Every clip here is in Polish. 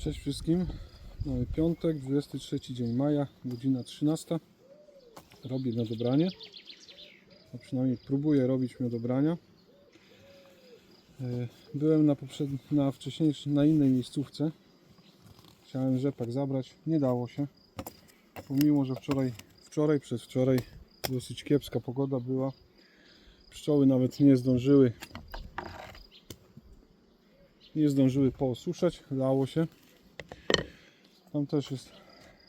Cześć wszystkim. Mamy piątek, 23 dzień maja, godzina 13. Robię miodobranie. A przynajmniej próbuję robić miodobrania. E, Byłem na, poprzedni, na wcześniejszej, na innej miejscówce. Chciałem rzepak zabrać, nie dało się. Pomimo, że wczoraj, wczoraj, przedwczoraj dosyć kiepska pogoda była. Pszczoły nawet nie zdążyły nie zdążyły poosuszać, lało się. Tam też jest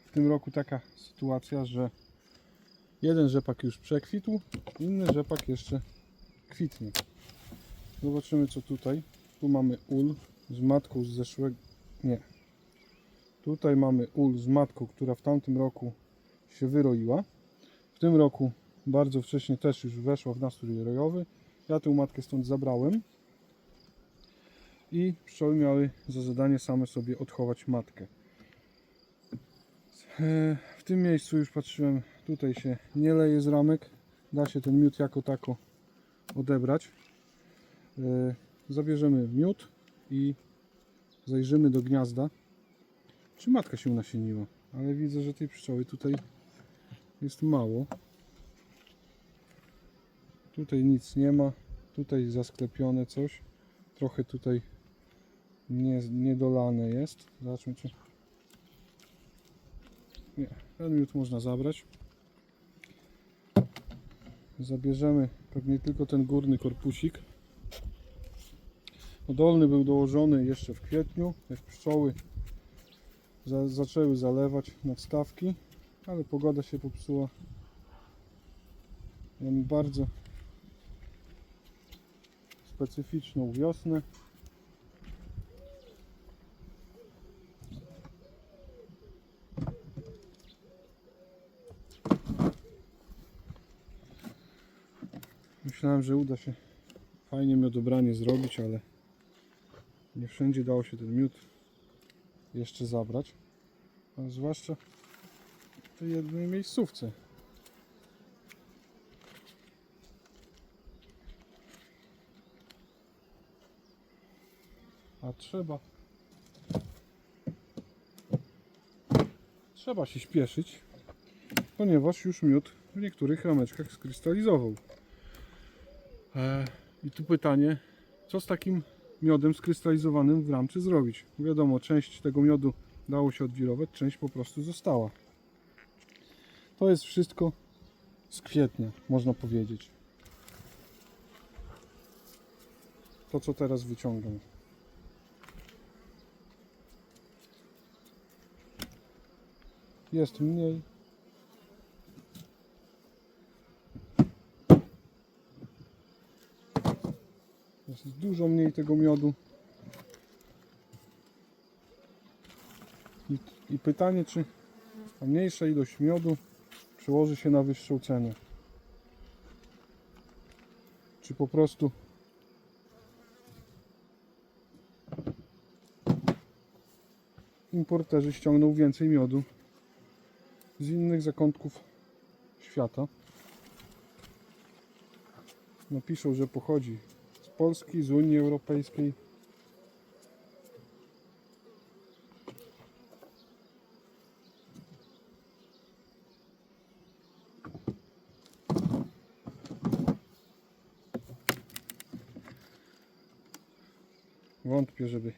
w tym roku taka sytuacja, że jeden rzepak już przekwitł, inny rzepak jeszcze kwitnie. Zobaczymy co tutaj. Tu mamy ul z matką z zeszłego... nie. Tutaj mamy ul z matką, która w tamtym roku się wyroiła. W tym roku bardzo wcześnie też już weszła w nastrój rojowy. Ja tę matkę stąd zabrałem i pszczoły miały za zadanie same sobie odchować matkę. E, W tym miejscu już patrzyłem, tutaj się nie leje z ramek, da się ten miód jako tako odebrać. E, Zabierzemy miód i zajrzymy do gniazda, czy matka się nasieniła, ale widzę, że tej pszczoły tutaj jest mało. Tutaj nic nie ma, tutaj zasklepione coś, trochę tutaj nie, niedolane jest. Zobaczmy czy... Nie, ten miód można zabrać. Zabierzemy pewnie tylko ten górny korpusik. Dolny był dołożony jeszcze w kwietniu, jak pszczoły za, zaczęły zalewać nadstawki, ale pogoda się popsuła. Mamy bardzo specyficzną wiosnę. Myślałem, że uda się fajnie miodobranie zrobić, ale nie wszędzie dało się ten miód jeszcze zabrać. A zwłaszcza w tej jednej miejscówce. A trzeba trzeba się śpieszyć, ponieważ już miód w niektórych rameczkach skrystalizował. E, I tu pytanie, co z takim miodem skrystalizowanym w ramce zrobić? Wiadomo, część tego miodu dało się odwirować, część po prostu została. To jest wszystko z kwietnia, można powiedzieć. To, co teraz wyciągam. Jest mniej, Jest dużo mniej tego miodu. I, I pytanie, czy ta mniejsza ilość miodu przełoży się na wyższą cenę. Czy po prostu importerzy ściągną więcej miodu z innych zakątków świata. Napiszą, że pochodzi Polski, z Unii Europejskiej. Wątpię, żeby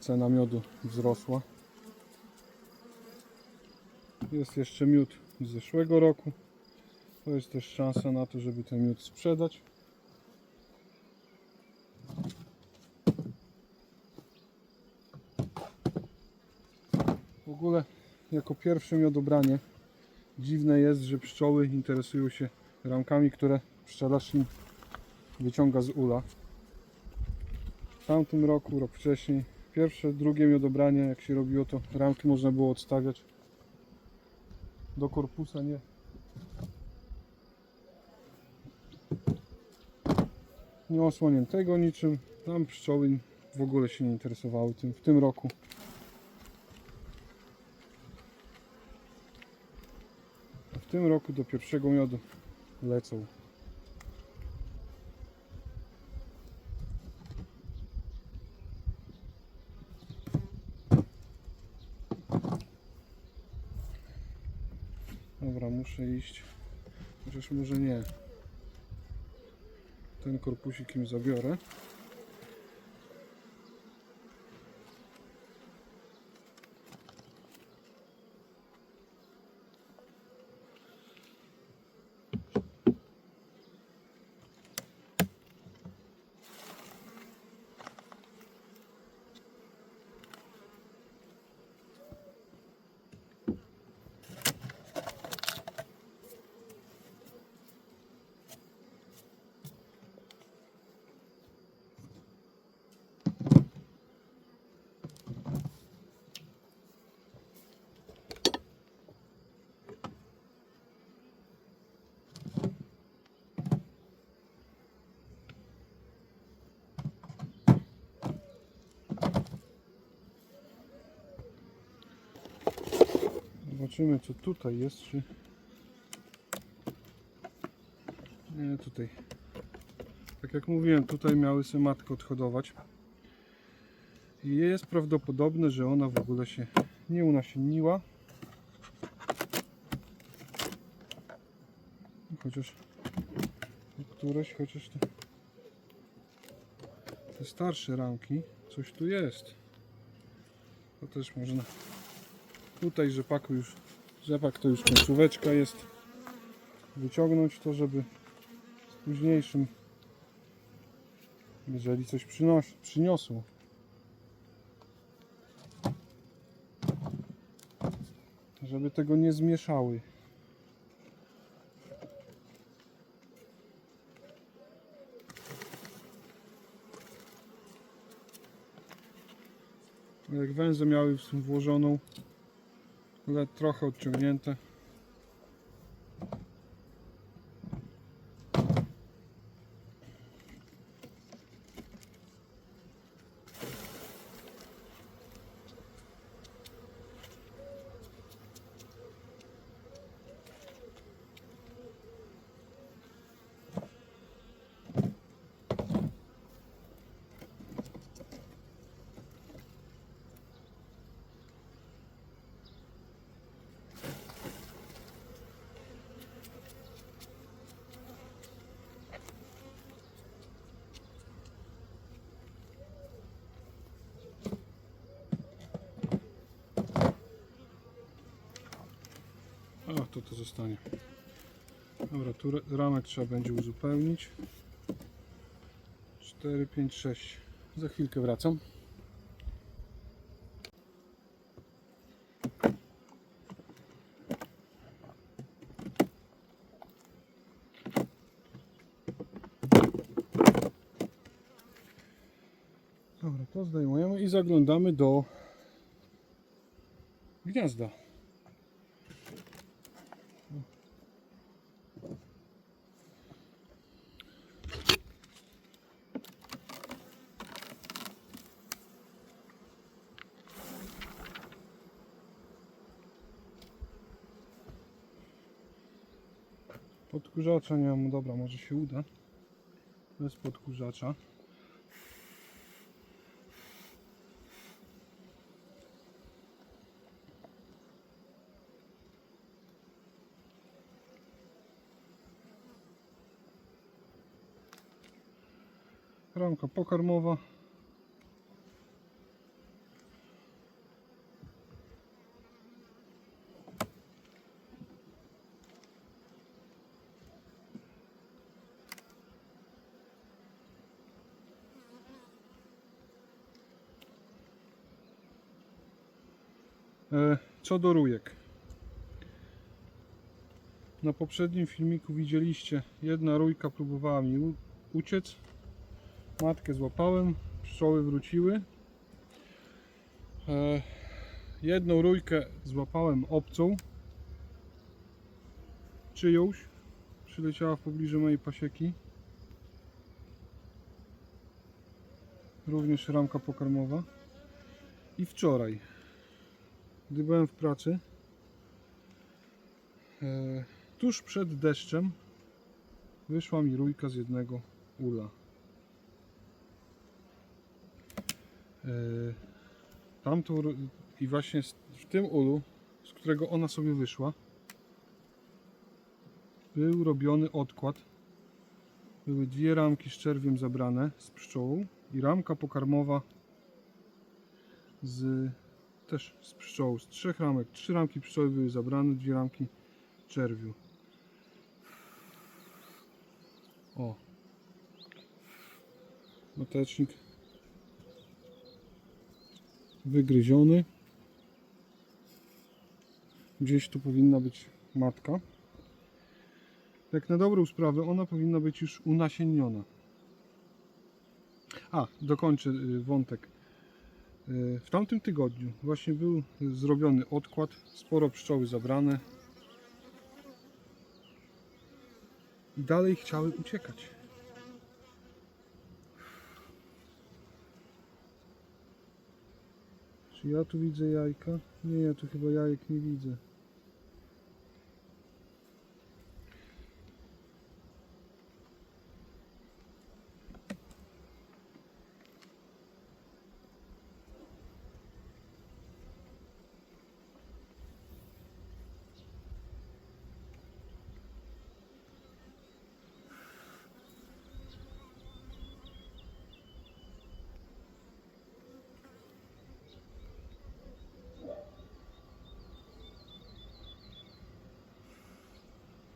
cena miodu wzrosła. Jest jeszcze miód z zeszłego roku. To jest też szansa na to, żeby ten miód sprzedać. W ogóle jako pierwsze miodobranie dziwne jest, że pszczoły interesują się ramkami, które pszczelarz im wyciąga z ula. W tamtym roku, rok wcześniej, pierwsze, drugie miodobranie, jak się robiło, to ramki można było odstawiać do korpusa, nie nie osłoniętego niczym. Tam pszczoły w ogóle się nie interesowały tym w tym roku. tym roku do pierwszego miodu lecą. Dobra, muszę iść. Chociaż może nie. Ten korpusik im zabiorę. Zobaczymy co tutaj jest, czy... Nie, tutaj. Tak jak mówiłem, tutaj miały sobie matkę odhodować. I jest prawdopodobne, że ona w ogóle się nie unasienniła. Chociaż któreś, chociaż te, te starsze ramki, coś tu jest. To też można Tutaj rzepaku już, rzepak to już końcóweczka jest. Wyciągnąć to, żeby z późniejszym, jeżeli coś przynos, przyniosło. Żeby tego nie zmieszały. Jak węże miały włożoną ale trochę odciągnięte. O, to to zostanie. Dobra, tu ra- ramek trzeba będzie uzupełnić. 4, 5, 6. Za chwilkę wracam. Dobra, to zdejmujemy i zaglądamy do gniazda. Podkurzacza nie mam, dobra, może się uda. Bez podkurzacza. Ramka pokarmowa. Co do rójek. Na poprzednim filmiku widzieliście, jedna rójka próbowała mi uciec. Matkę złapałem, pszczoły wróciły. E, Jedną rójkę złapałem obcą. Czyjąś. Przyleciała w pobliżu mojej pasieki. Również ramka pokarmowa. I wczoraj gdy byłem w pracy, e, tuż przed deszczem wyszła mi rójka z jednego ula. E, tamtą, i właśnie w tym ulu, z którego ona sobie wyszła, był robiony odkład. Były dwie ramki z czerwiem zabrane z pszczołą i ramka pokarmowa z też z pszczołą. Z trzech ramek. Trzy ramki pszczoły były zabrane, dwie ramki czerwiu. O. Matecznik wygryziony. Gdzieś tu powinna być matka. Tak na dobrą sprawę ona powinna być już unasienniona. A, dokończę y, wątek. Y, W tamtym tygodniu właśnie był zrobiony odkład, sporo pszczoły zabrane i dalej chciały uciekać. Czy ja tu widzę jajka? Nie, ja tu chyba jajek nie widzę.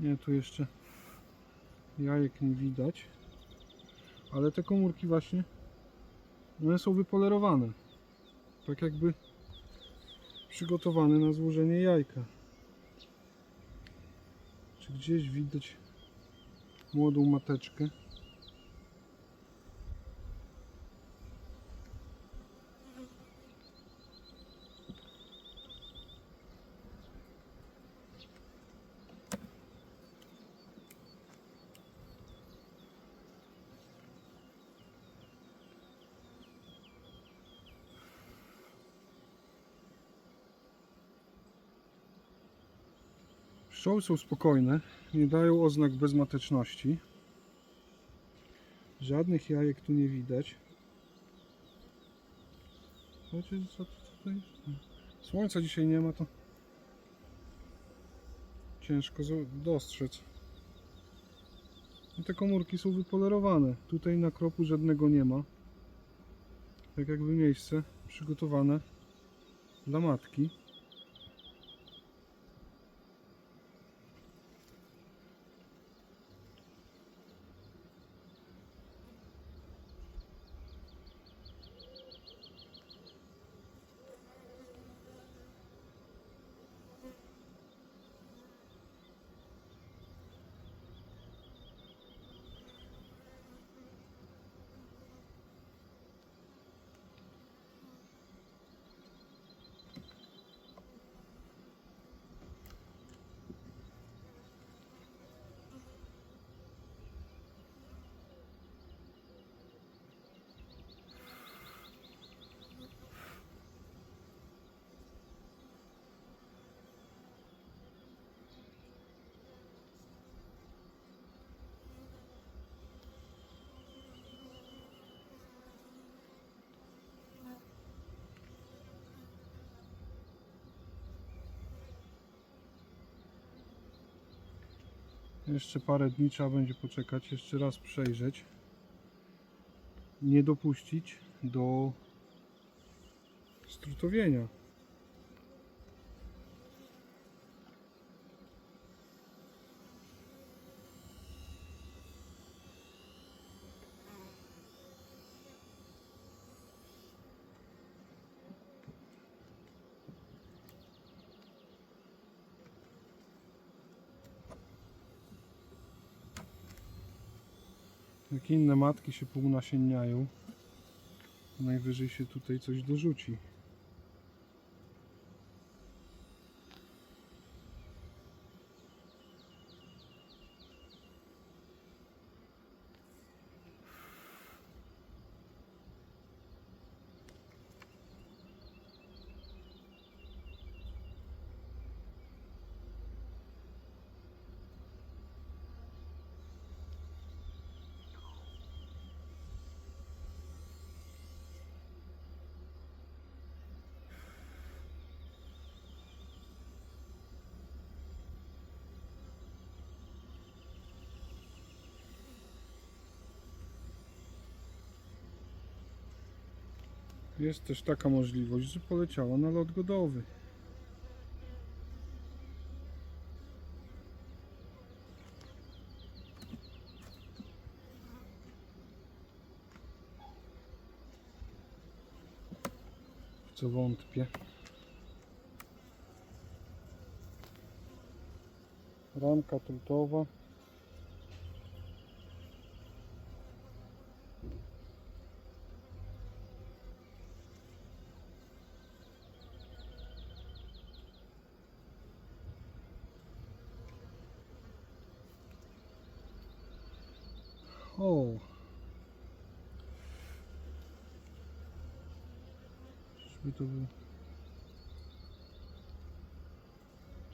Nie, tu jeszcze jajek nie widać. Ale te komórki właśnie, one są wypolerowane. Tak jakby przygotowane na złożenie jajka. Czy gdzieś widać młodą mateczkę? Pszczoły są spokojne, nie dają oznak bezmateczności. Żadnych jajek tu nie widać. Słuchajcie, co? Słońca dzisiaj nie ma, to ciężko dostrzec. I te komórki są wypolerowane. Tutaj na kropu żadnego nie ma. Tak jakby miejsce przygotowane dla matki. Jeszcze parę dni trzeba będzie poczekać, jeszcze raz przejrzeć. Nie dopuścić do strutowienia. Jak inne matki się półnasienniają, najwyżej się tutaj coś dorzuci. Jest też taka możliwość, że poleciała na lot godowy. W co wątpię. Ramka trutowa. O. Czyżby to.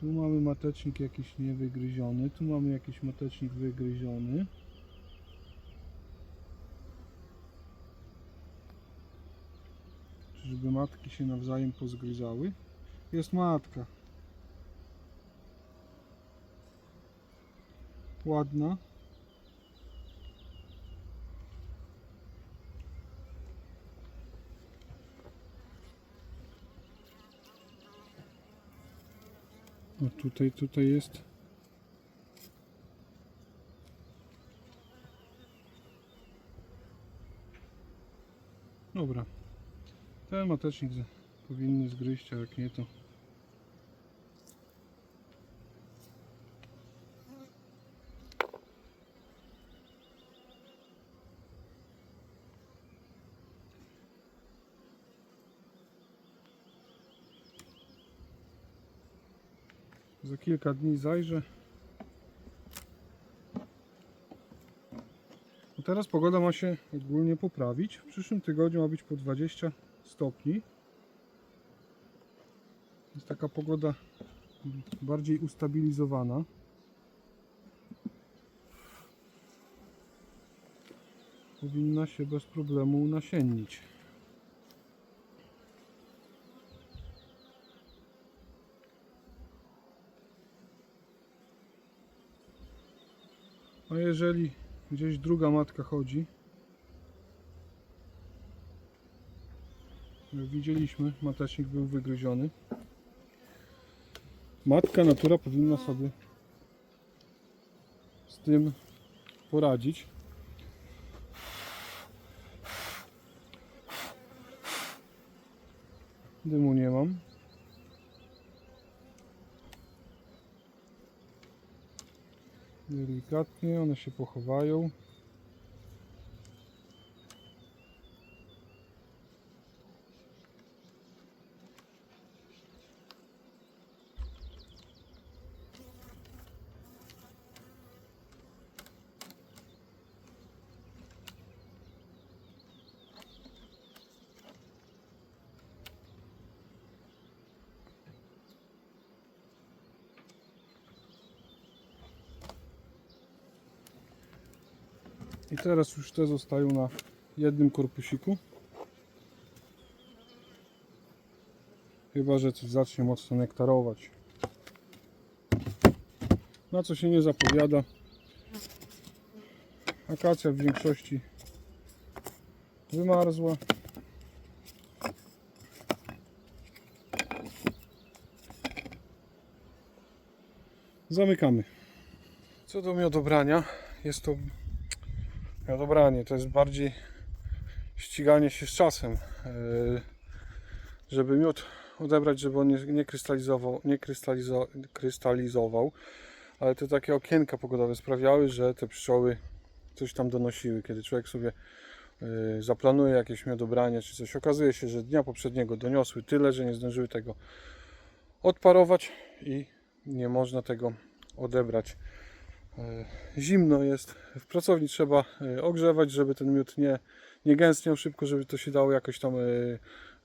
Tu mamy matecznik jakiś niewygryziony, tu mamy jakiś matecznik wygryziony. Czyżby matki się nawzajem pozgryzały? Jest matka. Ładna. Tutaj, tutaj jest. Dobra. Ten matecznik powinny zgryźć, a jak nie to... Za kilka dni zajrzę. No teraz pogoda ma się ogólnie poprawić. W przyszłym tygodniu ma być po 20 stopni. Jest taka pogoda bardziej ustabilizowana. Powinna się bez problemu nasiennić. A jeżeli gdzieś druga matka chodzi, jak widzieliśmy, matecznik był wygryziony. Matka natura powinna sobie z tym poradzić. Dymu nie mam. Delikatnie one się pochowają. Teraz już te zostają na jednym korpusiku. Chyba, że coś zacznie mocno nektarować. Na co się nie zapowiada. Akacja w większości wymarzła. Zamykamy. Co do miodobrania, jest to miodobranie, to jest bardziej ściganie się z czasem. Yy, Żeby miód odebrać, żeby on nie, nie krystalizował, nie krystalizo, krystalizował, ale te takie okienka pogodowe sprawiały, że te pszczoły coś tam donosiły. Kiedy człowiek sobie yy, zaplanuje jakieś miodobranie czy coś, okazuje się, że dnia poprzedniego doniosły tyle, że nie zdążyły tego odparować i nie można tego odebrać. E, Zimno jest. W pracowni trzeba e, ogrzewać, żeby ten miód nie, nie gęstniał szybko, żeby to się dało jakoś tam e,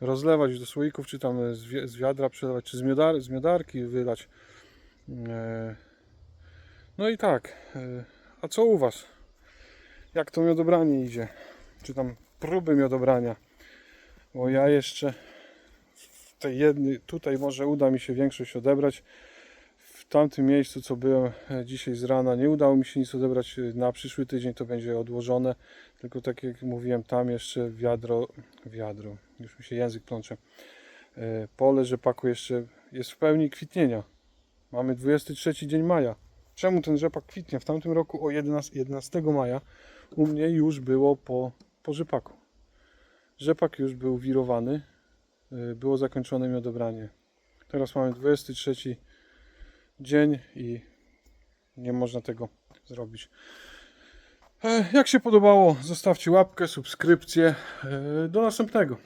rozlewać do słoików, czy tam z, wi- z wiadra przelewać, czy z, miodar, z miodarki wylać. No i tak. A co u Was? Jak to miodobranie idzie? Czy tam próby miodobrania? Bo ja jeszcze w tej jednej, tutaj może uda mi się większość odebrać. W tamtym miejscu, co byłem e, dzisiaj z rana, nie udało mi się nic odebrać. E, Na przyszły tydzień to będzie odłożone. Tylko tak jak mówiłem, tam jeszcze wiadro, wiadro, już mi się język plącze. E, Pole rzepaku jeszcze jest w pełni kwitnienia. Mamy 23 dzień maja. Czemu ten rzepak kwitnie? W tamtym roku o 11, 11 maja u mnie już było po, po rzepaku. Rzepak już był wirowany. Było zakończone miodobranie. Teraz mamy 23 dzień i nie można tego zrobić. E, Jak się podobało, zostawcie łapkę, subskrypcję. E, Do następnego.